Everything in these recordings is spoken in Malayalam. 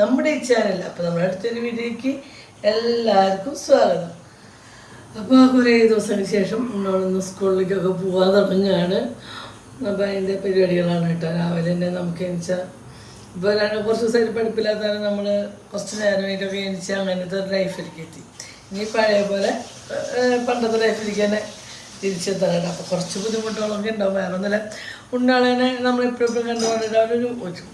നമ്മുടെ ഈ ചാനൽ അപ്പോൾ നമ്മുടെ അടുത്തൊരു വീഡിയോയ്ക്ക് എല്ലാവർക്കും സ്വാഗതം. അപ്പോൾ കുറേ ദിവസങ്ങൾക്ക് ശേഷം നമ്മളൊന്ന് സ്കൂളിലേക്കൊക്കെ പോകാൻ തുടങ്ങുകയാണ്. അപ്പോൾ അതിന്റെ പരിപാടികളാണ് കേട്ടോ. രാവിലെ തന്നെ നമുക്ക് എണിച്ചാൽ ഇപ്പോൾ കുറച്ച് ദിവസമായിട്ട് പഠിപ്പില്ലാത്ത നമ്മൾ കുറച്ച് നേരമായിട്ടൊക്കെ എണിച്ച് അങ്ങനത്തെ ഒരു ലൈഫിലേക്ക് എത്തി. ഇനി പഴയ പോലെ പണ്ടത്തെ ലൈഫിലേക്ക് തന്നെ തിരിച്ചെത്താറുണ്ട് അപ്പോൾ കുറച്ച് ബുദ്ധിമുട്ടുകളൊക്കെ ഉണ്ടാവും. വേറെ ഒന്നുമില്ല ഉണ്ണാളനെ നമ്മൾ എപ്പോഴും കണ്ടുകൊണ്ടിട്ട് അവരൊരു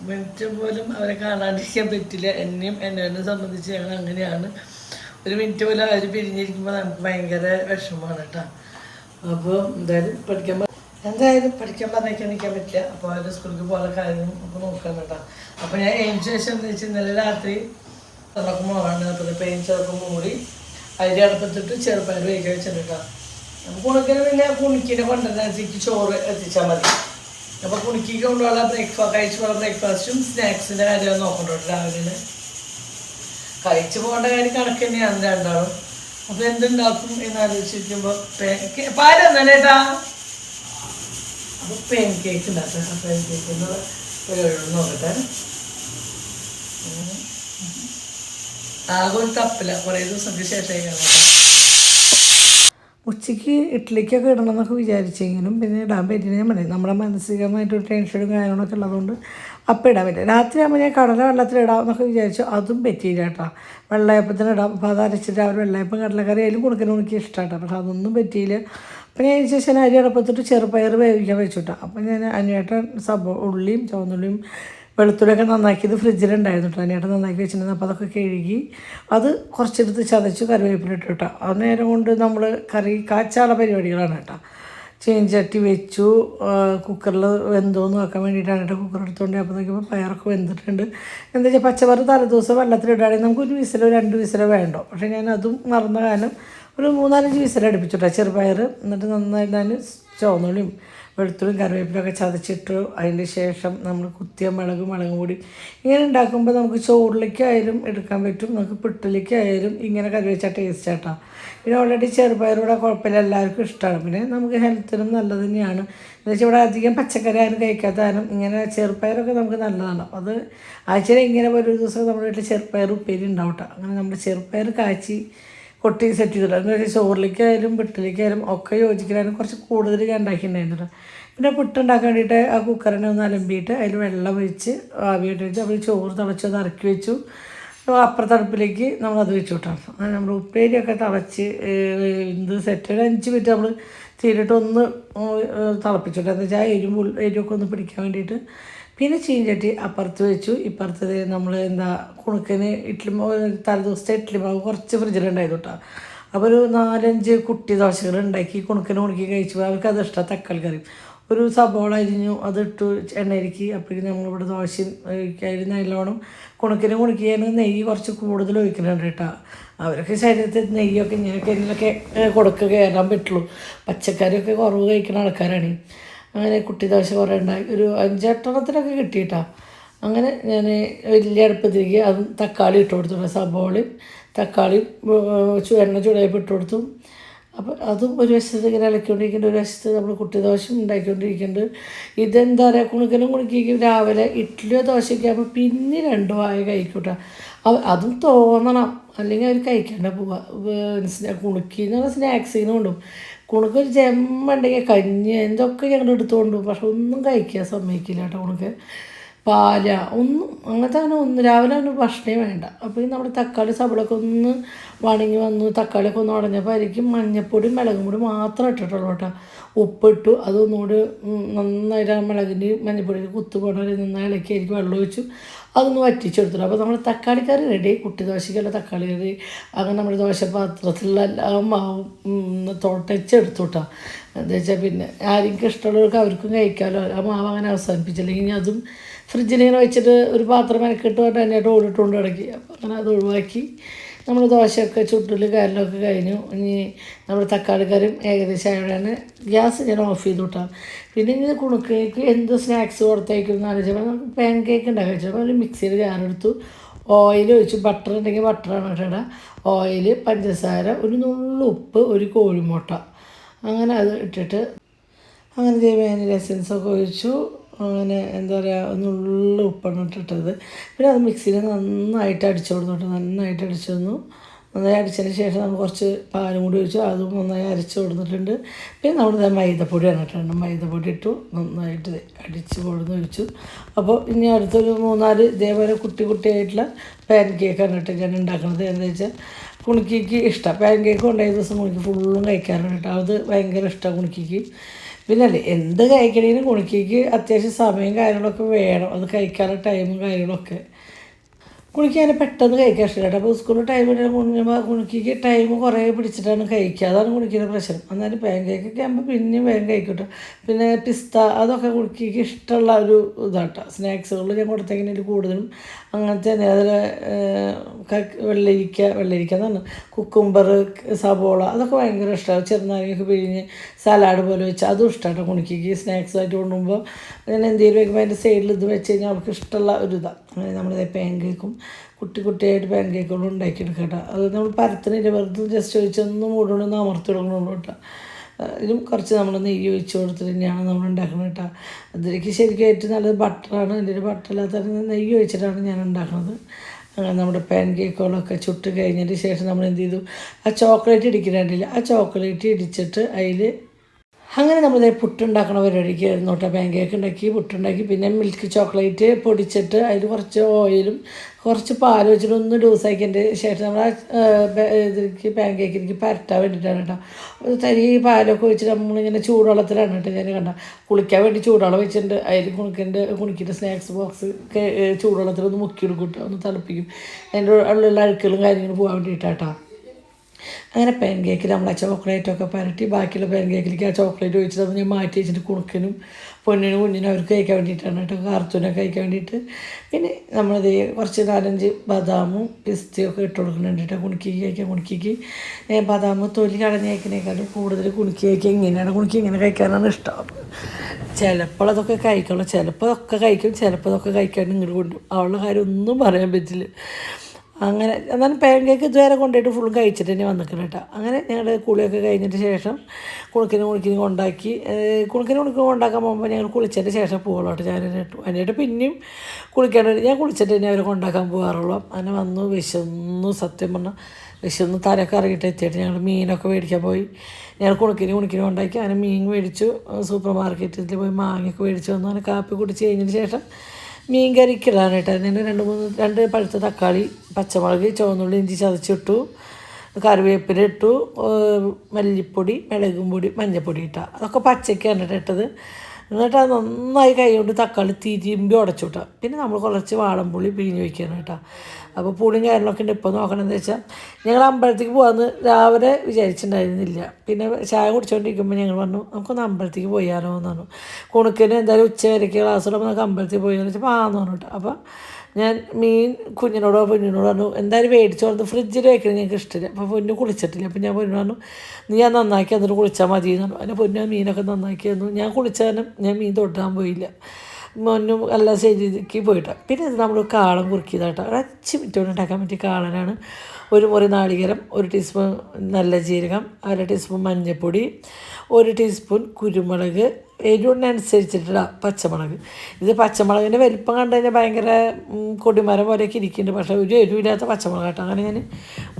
മിനിറ്റ് പോലും അവരെ കാണാതിരിക്കാൻ പറ്റില്ല. എന്നെയും എന്നെ സംബന്ധിച്ച് ഞങ്ങൾ അങ്ങനെയാണ്. ഒരു മിനിറ്റ് പോലും അവർ പിരിഞ്ഞിരിക്കുമ്പോൾ നമുക്ക് ഭയങ്കര വിഷമമാണ് കേട്ടോ. അപ്പോൾ എന്തായാലും പഠിക്കാൻ എന്തായാലും പഠിക്കാൻ പറഞ്ഞേക്കാൻ നിൽക്കാൻ പറ്റില്ല. അപ്പോൾ അവരുടെ സ്കൂളിൽ പോലെ കാര്യം നമുക്ക് നോക്കാൻ കേട്ടോ. അപ്പോൾ ഞാൻ എയിം ശേഷം എന്താ വെച്ചാൽ ഇന്നലെ രാത്രി നമുക്ക് മോളാണ് അപ്പോൾ പെയിൻ ചെറുപ്പം മൂടി അരി അടുപ്പത്തിട്ട് ചെറുപ്പയർ വേഗം കേട്ടോ. നമുക്ക് കുണിക്കിന് പിന്നെ കുണിക്കിനെ കൊണ്ടുവരുന്നതിലേക്ക് ചോറ് എത്തിച്ചാൽ മതി. അപ്പോൾ കുണിക്കിക്ക് കൊണ്ടുള്ള കഴിച്ചു പോകുന്ന ബ്രേക്ക്ഫാസ്റ്റും സ്നാക്സിന്റെ കാര്യം നോക്കണ്ടോ രാവിലെ? കഴിച്ചു പോകേണ്ട കാര്യം കണക്ക് തന്നെയാണ് രണ്ടാളും. അപ്പൊ എന്തുണ്ടാക്കും എന്ന് ആലോചിച്ചിരിക്കുമ്പോ പാൽ തന്നേട്ടാ അപ്പൊ പെയിൻ കേക്ക് ഉണ്ടാക്കാം പെയിൻ കേക്ക് നോക്കട്ടെ. ആകെ ഒരു തപ്പില്ല കുറേ ദിവസത്തിന് ശേഷമായി കാണാം ഉച്ചയ്ക്ക് ഇഡ്ഡലിക്കൊക്കെ ഇടണം എന്നൊക്കെ വിചാരിച്ചെങ്കിലും പിന്നെ ഇടാൻ പറ്റില്ല ഞാൻ പറയും നമ്മുടെ മാനസികമായിട്ടൊരു ടെൻഷനും കാര്യങ്ങളൊക്കെ ഉള്ളതുകൊണ്ട് അപ്പം ഇടാൻ പറ്റില്ല. രാത്രി ആകുമ്പോൾ ഞാൻ കടല വെള്ളത്തിൽ ഇടാമെന്നൊക്കെ വിചാരിച്ചു. അതും പറ്റിയില്ല കേട്ടോ. വെള്ളയപ്പത്തിന് ഇടാം. അപ്പോൾ അത് അരച്ചിട്ട് അവർ വെള്ളയപ്പം കടലക്കറി അതിലും കൊടുക്കണം എനിക്ക് ഇഷ്ടമാട്ടോ പക്ഷെ അതൊന്നും പറ്റിയില്ല. അപ്പം ഞാൻ ശേഷം അരി അടപ്പത്തിട്ട് ചെറുപയർ വേവിക്കാൻ വെച്ചുട്ടാ അപ്പം ഞാൻ അനിയേട്ടൻ സബ ഉള്ളിയും ചുവന്നുള്ളിയും വെളുത്തുള്ളിയൊക്കെ നന്നാക്കിയത് ഫ്രിഡ്ജിലുണ്ടായിരുന്നു കേട്ടോ അതിനായിട്ട് നന്നാക്കി വെച്ചിട്ടുണ്ടെങ്കിൽ അപ്പോൾ അതൊക്കെ കഴുകി അത് കുറച്ചെടുത്ത് ചതച്ച് കറിവേപ്പില ഇട്ട് കേട്ടോ ആ നേരം കൊണ്ട് നമ്മൾ കറി കാച്ചാള പരിപാടികളാണ് കേട്ടോ ചീഞ്ചട്ടി വെച്ചു. കുക്കറിൽ വെന്തോന്ന് വെക്കാൻ വേണ്ടിയിട്ടാണ് കേട്ടോ കുക്കർ എടുത്തുകൊണ്ട് അപ്പോൾ നോക്കിയപ്പോൾ പയറൊക്കെ വെന്തിട്ടുണ്ട്. എന്താ വെച്ചാൽ പച്ചപ്പയർ തലേദിവസം വെള്ളത്തിലിടുകയാണെങ്കിൽ നമുക്ക് ഒരു വിസിലോ രണ്ട് വിസിലോ വേണ്ടോ? പക്ഷേ ഞാൻ അതും മറന്ന കാരണം ഒരു മൂന്നാലഞ്ച് വിസിൽ അടുപ്പിച്ചിട്ട്. ചെറുപയർ എന്നിട്ട് നന്നായിട്ട് ഞാൻ ചുവന്നുള്ളിയും വെളുത്തുള്ളിയും കറിവേപ്പിലൊക്കെ ചതച്ചിട്ട് അതിന് ശേഷം നമ്മൾ കുത്തിയ മുളക് മുളക് കൂടി ഇങ്ങനെ ഉണ്ടാക്കുമ്പോൾ നമുക്ക് ചോറിലേക്കായാലും എടുക്കാൻ പറ്റും നമുക്ക് പിട്ടിലേക്കായാലും ഇങ്ങനെ കറി വെച്ചാൽ ടേസ്റ്റ് ആട്ടോ. പിന്നെ ഓൾറെഡി ചെറുപയറൂടെ കുഴപ്പമില്ല എല്ലാവർക്കും ഇഷ്ടമാണ്. പിന്നെ നമുക്ക് ഹെൽത്തിനും നല്ലത് തന്നെയാണ്. എന്ന് വെച്ചാൽ ഇവിടെ അധികം പച്ചക്കറി ആരും കഴിക്കാത്ത കാരണം ഇങ്ങനെ ചെറുപയറൊക്കെ നമുക്ക് നല്ലതാണ്. അപ്പോൾ അത് ആഴ്ചയിൽ ഇങ്ങനെ ഒരു ദിവസം നമ്മുടെ വീട്ടിൽ ചെറുപയർ ഉപ്പേരി ഉണ്ടാവട്ടെ അങ്ങനെ നമ്മൾ ചെറുപയർ കാച്ചി കൊട്ടി സെറ്റ് ചെയ്തിട്ടുണ്ട് വെച്ചാൽ ചോറിലേക്കായാലും പിട്ടിലേക്കായാലും ഒക്കെ യോജിക്കാനും കുറച്ച് കൂടുതൽ ഞാൻ ഉണ്ടാക്കിയിട്ടുണ്ടായിരുന്നു പിന്നെ പുട്ടുണ്ടാക്കാൻ വേണ്ടിയിട്ട് ആ കുക്കറിനെ ഒന്ന് അലമ്പിയിട്ട് അതിൽ വെള്ളം ഒഴിച്ച് ആവിയായിട്ട് വെച്ച് അപ്പോൾ ചോറ് തിളച്ച് അത് ഇറക്കി വെച്ചു. അപ്പോൾ അപ്പുറത്തെ അടുപ്പിലേക്ക് നമ്മൾ അത് വെച്ചു അങ്ങനെ നമ്മൾ ഉപ്പേരിയൊക്കെ തിളച്ച് ഇത് സെറ്റ് ഒരു അഞ്ച് മിനിറ്റ് നമ്മൾ തീരിട്ടൊന്ന് ഒന്ന് തിളപ്പിച്ചിട്ട് എന്ന് വെച്ചാൽ എരിവും എരിവൊക്കെ ഒന്ന് പിടിക്കാൻ വേണ്ടിയിട്ട് പിന്നെ ചീഞ്ചട്ടി അപ്പുറത്ത് വെച്ചു. ഇപ്പുറത്ത് നമ്മൾ എന്താ കുണുക്കന് ഇഡ്ഡലി തലേദിവസത്തെ ഇഡ്ഡലി മാവ് കുറച്ച് ഫ്രിഡ്ജിലുണ്ടായിരുന്നു കേട്ടോ അപ്പോൾ ഒരു നാലഞ്ച് കുട്ടി ദോശകൾ ഉണ്ടാക്കി കുണുക്കന് കുണുക്കി കഴിച്ചു. അവർക്ക് അത് ഇഷ്ടമാണ് തക്കാളി കറി ഒരു സബോള അരിഞ്ഞു അതിട്ടു എണ്ണയിലേക്ക് അപ്പോഴേക്കും നമ്മളിവിടെ ദോശ അതിൽ നല്ലോണം കുണുക്കിന് കുണുക്കിയാണ് നെയ്യ് കുറച്ച് കൂടുതൽ ഒഴിക്കുന്നുണ്ട് കേട്ടോ അവരൊക്കെ ശരീരത്തിൽ നെയ്യൊക്കെ ഇങ്ങനെയൊക്കെ ഇതിലൊക്കെ കൊടുക്കുക കയറാൻ പറ്റുള്ളൂ. പച്ചക്കറിയൊക്കെ കുറവ് കഴിക്കുന്ന ആൾക്കാരാണ്. അങ്ങനെ കുട്ടി ദോശ കുറേ ഉണ്ടായി. ഒരു അഞ്ചെട്ടെണ്ണത്തിനൊക്കെ കിട്ടിയിട്ടാ. അങ്ങനെ ഞാൻ വലിയ അടുപ്പത്തിലേക്ക് അതും തക്കാളി ഇട്ട് കൊടുത്തു. സബോളയും തക്കാളിയും എണ്ണ ചൂടായപ്പോൾ ഇട്ട് കൊടുത്തു. അപ്പം അതും ഒരു വശത്ത് ഇങ്ങനെ ഇളക്കിക്കൊണ്ടിരിക്കുന്നുണ്ട്. ഒരു വശത്ത് നമ്മൾ കുട്ടി ദോശ ഉണ്ടാക്കിക്കൊണ്ടിരിക്കുന്നുണ്ട്. ഇതെന്താ പറയുക കുണുക്കനും കുണുക്കിക്കും രാവിലെ ഇഡ്ഡലിയോ ദോശയൊക്കെ ആകുമ്പോൾ പിന്നെ രണ്ടു വായ കഴിക്കൂട്ട. അതും തോന്നണം. അല്ലെങ്കിൽ അവർ കഴിക്കേണ്ട പോവുക കുണുക്കി എന്ന് പറഞ്ഞാൽ സ്നാക്സിന് കൊണ്ടും കുണുക്ക് ഒരു ജമ്മ ഉണ്ടെങ്കിൽ കഞ്ഞി എന്തൊക്കെ ഞങ്ങൾ എടുത്തുകൊണ്ട് പോകും. പക്ഷെ ഒന്നും കഴിക്കാൻ സമ്മതിക്കില്ല കേട്ടോ കുണുക്ക് പാല ഒന്നും അങ്ങനത്തെ അങ്ങനെ ഒന്നും രാവിലെ അവന് ഭക്ഷണമേ വേണ്ട. അപ്പോൾ ഈ നമ്മുടെ തക്കാളി സബളൊക്കെ ഒന്ന് വണങ്ങി വന്നു തക്കാളിയൊക്കെ ഒന്ന് ഉടഞ്ഞപ്പോൾ ആയിരിക്കും മഞ്ഞപ്പൊടി മിളകും പൊടി മാത്രം ഇട്ടിട്ടുള്ളൂ കേട്ടോ. ഉപ്പിട്ടു അതൊന്നുകൂടി നന്നായിട്ട് ആ മിളകിന്റെ മഞ്ഞപ്പൊടിയും കുത്തുപോണ നന്നായി ഇളക്കി ആയിരിക്കും വെള്ളം ഒഴിച്ചു. അതൊന്ന് വറ്റിച്ചെടുത്തു അപ്പോൾ നമ്മൾ തക്കാളി കറി റെഡി കുട്ടി ദോശയ്ക്കുള്ള തക്കാളി കറി. അങ്ങനെ നമ്മൾ ദോശ പാത്രത്തിലുള്ള എല്ലാ മാവും തുടച്ചെടുത്തുട്ടാ എന്താ വെച്ചാൽ പിന്നെ ആരെങ്കിലും ഇഷ്ടമുള്ളവർക്ക് അവർക്കും കഴിക്കാമല്ലോ ആ മാവ് അങ്ങനെ അവസാനിപ്പിച്ചില്ലെങ്കിൽ ഇനി അതും ഫ്രിഡ്ജിലിങ്ങനെ വെച്ചിട്ട് ഒരു പാത്രം മെനക്കിട്ട് പറഞ്ഞിട്ട് അതിനായിട്ട് ഓടിട്ടുകൊണ്ട് കിടക്കി അപ്പോൾ അങ്ങനെ അത് ഒഴിവാക്കി. നമ്മൾ ദോശയൊക്കെ ചുട്ടിൽ കാരലൊക്കെ കഴിഞ്ഞു. ഇനി നമ്മൾ തക്കാളി കറിയും ഏകദേശം ആയതാണ് ഗ്യാസ് ഞാൻ ഓഫ് ചെയ്ത് വിട്ടാം പിന്നെ ഇങ്ങനെ കുണുക്കേക്ക് എന്ത് സ്നാക്സ് പുറത്തേക്കും എന്ന് ആലോചിച്ചപ്പോൾ നമുക്ക് പാൻ കേക്ക് ഉണ്ടാക്കി വെച്ചപ്പോൾ ഒരു മിക്സിയിൽ ജാറെടുത്തു ഓയിൽ ഒഴിച്ച് ബട്ടർ ഉണ്ടെങ്കിൽ ബട്ടറാണ് കേട്ടോ ഓയിൽ പഞ്ചസാര ഒരു നുള്ളു ഉപ്പ് ഒരു കോഴിമുട്ട. അങ്ങനെ അത് ഇട്ടിട്ട് അങ്ങനെ ചെയ്യുമ്പോൾ അതിന് ലെസൻസൊക്കെ ഒഴിച്ചു. അങ്ങനെ എന്താ പറയുക ഒന്നുള്ള ഉപ്പാണ് ഇട്ടിട്ടത്. പിന്നെ അത് മിക്സിയിൽ നന്നായിട്ട് അടിച്ചു കൊടുത്തിട്ട് നന്നായിട്ട് അടിച്ചു തന്നു നന്നായി അടിച്ചതിന് ശേഷം നമ്മൾ കുറച്ച് പാലും കൂടി ഒഴിച്ചു. അതും നന്നായി അരച്ച് കൊടുത്തിട്ടുണ്ട്. പിന്നെ നമ്മൾ മൈദപ്പൊടി ഇട്ടിട്ടുണ്ട്. മൈദപ്പൊടി ഇട്ടു. നന്നായിട്ട് അടിച്ച് കൊടുന്ന് ഒഴിച്ചു. അപ്പോൾ ഇനി അടുത്തൊരു മൂന്നാൽ ഇതേപോലെ കുട്ടി കുട്ടിയായിട്ടുള്ള പാൻ കേക്കാണ് കേട്ടോ ഞാൻ ഉണ്ടാക്കുന്നത്. എന്താ വെച്ചാൽ കുണിക്കിക്ക് ഇഷ്ടം. പാൻ കേക്ക് ഉണ്ടായ ദിവസം കുണിക്ക് ഫുള്ളും കഴിക്കാറുണ്ട് കേട്ടോ. അത് ഭയങ്കര ഇഷ്ടമാണ് കുണിക്കിക്ക്. പിന്നെ എന്ത് കഴിക്കണേലും കുണിക്കേക്ക് അത്യാവശ്യം സമയം കാര്യങ്ങളൊക്കെ വേണം. അത് കഴിക്കാനുള്ള ടൈമും കാര്യങ്ങളൊക്കെ. കുണിക്കാൻ പെട്ടെന്ന് കഴിക്കാൻ ഇഷ്ടമില്ല അപ്പോൾ സ്കൂളിൽ ടൈം കുഞ്ഞുമ്പോൾ കുണിക്കിക്ക് ടൈം കുറേ പിടിച്ചിട്ടാണ് കഴിക്കുക. അതാണ് കുണിക്കിന്റെ പ്രശ്നം. എന്നാലും പാൻ കേക്കൊക്കെ ആകുമ്പോൾ പിന്നെയും വേഗം കഴിക്കട്ടെ പിന്നെ പിസ്ത അതൊക്കെ കുണുക്കിക്ക് ഇഷ്ടമുള്ള ഒരു ഇതാട്ടോ സ്നാക്സുകളിൽ ഞാൻ കൊടുത്തെങ്കിൽ കൂടുതലും അങ്ങനത്തെ അതിൽ വെള്ളരിക്ക വെള്ളരിക്ക എന്നാണ് കുക്കുംബർ സബോള അതൊക്കെ ഭയങ്കര ഇഷ്ടമാണ്. ചെറുനാരങ്ങയൊക്കെ പിഴിഞ്ഞ് സലാഡ് പോലെ വെച്ച് അതും ഇഷ്ടമാണ് കുണിക്കിക്ക് സ്നാക്സായിട്ട് കൊണ്ടുപോകുമ്പോൾ ഞാൻ എന്തെങ്കിലും വയ്ക്കുമ്പോൾ അതിന്റെ സൈഡിൽ ഇത് വെച്ച് കഴിഞ്ഞാൽ അവർക്ക് ഇഷ്ടമുള്ള ഒരു ഇതാണ് നമ്മുടെ പാൻ കേക്കും കുട്ടി കുട്ടിയായിട്ട് പാൻ കേക്കുകളും ഉണ്ടാക്കിയെടുക്കുക കേട്ടോ. അത് നമ്മൾ പരത്തിനില്ല വെറുതെ ജസ്റ്റ് ഒഴിച്ചൊന്ന് മൂടണമെന്ന് അമർത്തി കൊടുക്കണുള്ളൂ കേട്ടോ. ഇതിലും കുറച്ച് നമ്മൾ നെയ്യ് ഒഴിച്ച് കൊടുത്തിട്ട് തന്നെയാണ് നമ്മൾ ഉണ്ടാക്കുന്നത് കേട്ടോ. അതിലേക്ക് ശരിക്കും ഏറ്റവും നല്ലത് ബട്ടറാണ്. എന്റെ ഒരു ബട്ടറില്ലാത്ത നെയ്യ് ഒഴിച്ചിട്ടാണ് ഞാൻ ഉണ്ടാക്കുന്നത്. അങ്ങനെ നമ്മുടെ പാൻ കേക്കുകളൊക്കെ ചുട്ട് കഴിഞ്ഞതിന് ശേഷം നമ്മൾ എന്ത് ചെയ്തു? ആ ചോക്ലേറ്റ് ഇടിക്കുന്നുണ്ടല്ലോ ആ ചോക്ലേറ്റ് ഇടിച്ചിട്ട് അതിൽ അങ്ങനെ നമ്മൾ പുട്ടുണ്ടാക്കണ പരിപാടിക്ക് ആയിരുന്നു കേട്ടോ പാൻ കേക്ക് ഉണ്ടാക്കി പുട്ടുണ്ടാക്കി പിന്നെ മിൽക്ക് ചോക്ലേറ്റ് പൊടിച്ചിട്ട് അതിൽ കുറച്ച് ഓയിലും കുറച്ച് പാൽ വെച്ചിട്ട് ഒന്ന് ലൂസാക്കിയതിന്റെ ശേഷം നമ്മൾ ഇതിലേക്ക് പാൻ കേക്കിലേക്ക് പരട്ടാൻ വേണ്ടിയിട്ടാണ് കേട്ടോ. തരി പാലൊക്കെ ഒഴിച്ചിട്ട് നമ്മളിങ്ങനെ ചൂടുവെള്ളത്തിലാണ് കേട്ടോ ഞാൻ കണ്ട. കുളിക്കാൻ വേണ്ടി ചൂടുവെള്ളം വെച്ചിട്ടുണ്ട്. അതിൽ കുണിക്കന്റെ കുണിക്കിന്റെ സ്നാക്സ് ബോക്സ് ചൂടുവെള്ളത്തിൽ ഒന്ന് മുക്കിയെടുക്കും കേട്ടോ. ഒന്ന് തിളപ്പിക്കും അതിന്റെ ഉള്ളിലുള്ള അഴുക്കുകളും കാര്യങ്ങളും പോകാൻ വേണ്ടിയിട്ടാട്ടോ അങ്ങനെ പാൻ കേക്കിൽ നമ്മൾ ആ ചോക്ലേറ്റൊക്കെ പരട്ടി ബാക്കിയുള്ള പാൻ കേക്കിലേക്ക് ആ ചോക്ലേറ്റ് ഒഴിച്ചിട്ട് അത് ഞാൻ മാറ്റി വെച്ചിട്ട് കുണുക്കനും പൊന്നിനും കുഞ്ഞിനും അവർക്ക് കഴിക്കാൻ വേണ്ടിയിട്ടാണ് കേട്ടോ. കാർത്തൂനൊക്കെ കഴിക്കാൻ വേണ്ടിയിട്ട്. പിന്നെ നമ്മളത് കുറച്ച് നാലഞ്ച് ബദാമും പിസ്തയൊക്കെ ഇട്ട് കൊടുക്കുന്നുണ്ട് കേട്ടോ. കുണുക്കി കഴിക്കാൻ കുണുക്കിക്ക് ബദാം തൊലി കളഞ്ഞ് കഴിക്കുന്നതിനേക്കാളും കൂടുതൽ കുണുക്കി കഴിക്കാൻ ഇങ്ങനെയാണ് കുണുക്കി ഇങ്ങനെ കഴിക്കാനാണ് ഇഷ്ടം. ചിലപ്പോൾ അതൊക്കെ കഴിക്കുള്ളൂ ചിലപ്പോൾ അതൊക്കെ കഴിക്കും. ചിലപ്പോൾ അതൊക്കെ കഴിക്കാൻ ഇങ്ങോട്ട് കൊണ്ടും അവളുടെ കാര്യം ഒന്നും പറയാൻ പറ്റില്ല. അങ്ങനെ എന്നാലും പാൻ കേക്ക് ഇതുവരെ കൊണ്ടുപോയിട്ട് ഫുൾ കഴിച്ചിട്ട് തന്നെ വന്നിക്കണം കേട്ടോ. അങ്ങനെ ഞങ്ങൾ കുളിയൊക്കെ കഴിഞ്ഞിട്ട് ശേഷം കുണുക്കിന് കുണുക്കിന് കൊണ്ടാക്കി കുണുക്കിന് കുണുക്കിന് കൊണ്ടാക്കാൻ പോകുമ്പോൾ ഞങ്ങൾ കുളിച്ചതിന് ശേഷം പോകുള്ളൂ ഞാൻ അതിനായിട്ട് പിന്നെയും കുളിക്കാൻ ഞാൻ കുളിച്ചിട്ട് തന്നെ അവരെ കൊണ്ടാക്കാൻ പോകാറുള്ളൂ അങ്ങനെ വന്നു വിശന്നു സത്യം പറഞ്ഞാൽ വിശന്ന് തലയൊക്കെ ഇറങ്ങിയിട്ട് എത്തിയിട്ട് ഞങ്ങൾ മീനൊക്കെ മേടിക്കാൻ പോയി. ഞങ്ങൾ കുണുക്കിന് കുണുക്കിന് കൊണ്ടാക്കി അങ്ങനെ മീൻ മേടിച്ചു. സൂപ്പർ മാർക്കറ്റിൽ പോയി മാങ്ങയൊക്കെ മേടിച്ചു വന്നു. അങ്ങനെ കാപ്പി കുടിച്ച് കഴിഞ്ഞതിന് ശേഷം മീൻ കറിക്കിടാൻ കേട്ടോ അതിന് രണ്ട് മൂന്ന് രണ്ട് പഴുത്ത തക്കാളി പച്ചമുളക് ചുവന്നുള്ളി ഇഞ്ചി ചതച്ചിട്ടു കറിവേപ്പില ഇട്ടു മല്ലിപ്പൊടി മുളകും പൊടി മഞ്ഞൾപ്പൊടി ഇട്ട. അതൊക്കെ പച്ചയ്ക്കാണ് ഇട്ടത്. എന്നിട്ട് അത് നന്നായി കൈ കൊണ്ട് തക്കാളി തിരുമ്പി ഉടച്ചു വിട്ടാ. പിന്നെ നമ്മൾ കുറച്ച് വാളംപുളി പിഴിഞ്ഞ് വയ്ക്കണം കേട്ടോ. അപ്പോൾ പുളിയും കാര്യങ്ങളൊക്കെ ഉണ്ട്. ഇപ്പോൾ നോക്കണമെന്ന് വെച്ചാൽ ഞങ്ങൾ അമ്പലത്തേക്ക് പോകാമെന്ന് രാവിലെ വിചാരിച്ചിട്ടുണ്ടായിരുന്നില്ല. പിന്നെ ചായ കുടിച്ചുകൊണ്ടിരിക്കുമ്പോൾ ഞങ്ങൾ പറഞ്ഞു നമുക്കൊന്ന് അമ്പലത്തേക്ക് പോയാലോ എന്ന് പറഞ്ഞു. കുണുക്കിന് എന്തായാലും ഉച്ച വരയ്ക്ക് ക്ലാസ് ഉള്ളപ്പോൾ നമുക്ക് അമ്പലത്തിൽ പോയാലോ വെച്ചപ്പോൾ ആന്ന് പറഞ്ഞിട്ട് അപ്പോൾ ഞാൻ മീൻ കുഞ്ഞിനോടോ പൊന്നിനോടോ പറഞ്ഞു എന്തായാലും മേടിച്ചു കൊടുത്ത് ഫ്രിഡ്ജിൽ വെക്കണം ഞങ്ങൾക്ക് ഇഷ്ടമില്ല അപ്പോൾ പൊന്നു കുളിച്ചിട്ടില്ല. അപ്പോൾ ഞാൻ പൊന്നു പറഞ്ഞു നീ ഞാൻ നന്നാക്കി എന്നിട്ട് കുളിച്ചാൽ മതി എന്ന് പറഞ്ഞു. അതിന് പൊന്നു മീനൊക്കെ നന്നാക്കി തന്നു. ഞാൻ കുളിച്ചാലും ഞാൻ മീൻ തൊട്ടാൻ പോയില്ല. മൊന്നും എല്ലാം ശരിക്ക് പോയിട്ടാണ് പിന്നെ ഇത് നമ്മൾ കാളം കുറുക്കിയതാട്ടോ. ഒരു അഞ്ച് മിനിറ്റ് കൊണ്ട് ഉണ്ടാക്കാൻ പറ്റിയ കാളനാണ്. ഒരു മുറി നാളികേരം ഒരു ടീസ്പൂൺ നല്ല ജീരകം അര ടീസ്പൂൺ മഞ്ഞൾപ്പൊടി ഒരു ടീസ്പൂൺ കുരുമുളക് എരിവിനനുസരിച്ചിട്ടുള്ള പച്ചമുളക്. ഇത് പച്ചമുളകിന്റെ വലിപ്പം കണ്ടു കഴിഞ്ഞാൽ ഭയങ്കര കൊടിമരം പോലെയൊക്കെ ഇരിക്കുന്നുണ്ട്. പക്ഷേ ഒരു എരിവില്ലാത്ത പച്ചമുളക് കേട്ടോ അങ്ങനെ ഞാൻ